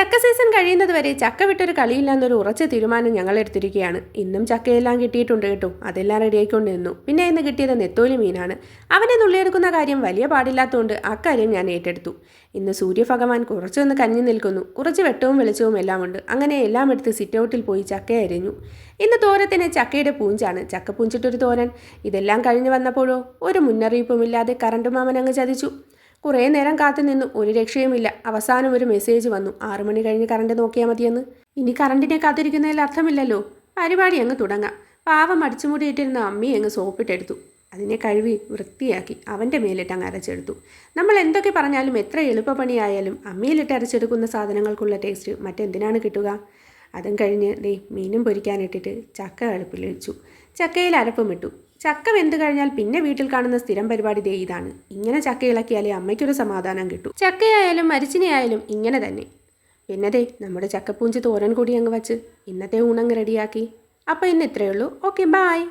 ചക്ക സീസൺ കഴിയുന്നത് വരെ ചക്ക വിട്ടൊരു കളിയില്ലാന്നൊരു ഉറച്ച തീരുമാനം ഞങ്ങൾ എടുത്തിരിക്കുകയാണ് ഇന്നും ചക്കയെല്ലാം കിട്ടിയിട്ടുണ്ട് കേട്ടോ. അതെല്ലാം റെഡിയായിക്കൊണ്ട് നിന്നു. പിന്നെ ഇന്ന് കിട്ടിയത് നെത്തോലി മീനാണ്. അവനെ നുള്ളിയെടുക്കുന്ന കാര്യം വലിയ പാടില്ലാത്തതുകൊണ്ട് അക്കാര്യം ഞാൻ ഏറ്റെടുത്തു. ഇന്ന് സൂര്യഭഗവാൻ കുറച്ചൊന്ന് കഞ്ഞി നിൽക്കുന്നു. കുറച്ച് വെട്ടവും വെളിച്ചവും എല്ലാം ഉണ്ട്. അങ്ങനെ എല്ലാം എടുത്ത് സിറ്റൗട്ടിൽ പോയി ചക്ക അരിഞ്ഞു. ഇന്ന് തോരത്തിന് ചക്കയുടെ പൂഞ്ചാണ്. ചക്ക പൂഞ്ചിട്ടൊരു തോരൻ. ഇതെല്ലാം കഴിഞ്ഞ് വന്നപ്പോഴോ ഒരു മുന്നറിയിപ്പുമില്ലാതെ കറണ്ട് മാമൻ അങ്ങ് ചതിച്ചു. കുറേ നേരം കാത്തു നിന്നു. ഒരു രക്ഷയുമില്ല. അവസാനം ഒരു മെസ്സേജ് വന്നു. ആറു മണി കഴിഞ്ഞ് കറണ്ട് നോക്കിയാൽ മതിയെന്ന്. ഇനി കറണ്ടിനെ കാത്തിരിക്കുന്നതിൽ അർത്ഥമില്ലല്ലോ. പരിപാടി അങ്ങ് തുടങ്ങാം. പാവം അടിച്ചുമുടിയിട്ടിരുന്ന അമ്മി അങ്ങ് സോപ്പിട്ടെടുത്തു. അതിനെ കഴുകി വൃത്തിയാക്കി അവന്റെ മേലിട്ട് അങ്ങ് അരച്ചെടുത്തു. നമ്മൾ എന്തൊക്കെ പറഞ്ഞാലും എത്ര എളുപ്പപ്പണിയായാലും അമ്മിയിലിട്ട് അരച്ചെടുക്കുന്ന സാധനങ്ങൾക്കുള്ള ടേസ്റ്റ് മറ്റെന്തിനാണ് കിട്ടുക? അതും കഴിഞ്ഞ് ദേ മീനും പൊരിക്കാനിട്ടിട്ട് ചക്ക അടുപ്പിൽ വെച്ചു. ചക്കയിൽ അരപ്പും ഇട്ടു. ചക്ക വെന്ത് കഴിഞ്ഞാൽ പിന്നെ വീട്ടിൽ കാണുന്ന സ്ഥിരം പരിപാടി ദേ ഇതാണ്. ഇങ്ങനെ ചക്ക ഇളക്കിയാലേ അമ്മയ്ക്കൊരു സമാധാനം കിട്ടും. ചക്കയായാലും മരിച്ചിനെയായാലും ഇങ്ങനെ തന്നെ. പിന്നതേ നമ്മുടെ ചക്കപ്പൂഞ്ചി തോരൻ കൂടി അങ്ങ് വച്ച് ഇന്നത്തെ ഊണങ്ങ് റെഡിയാക്കി. അപ്പോൾ ഇന്ന് ഇത്രയേ ഉള്ളൂ. Okay bye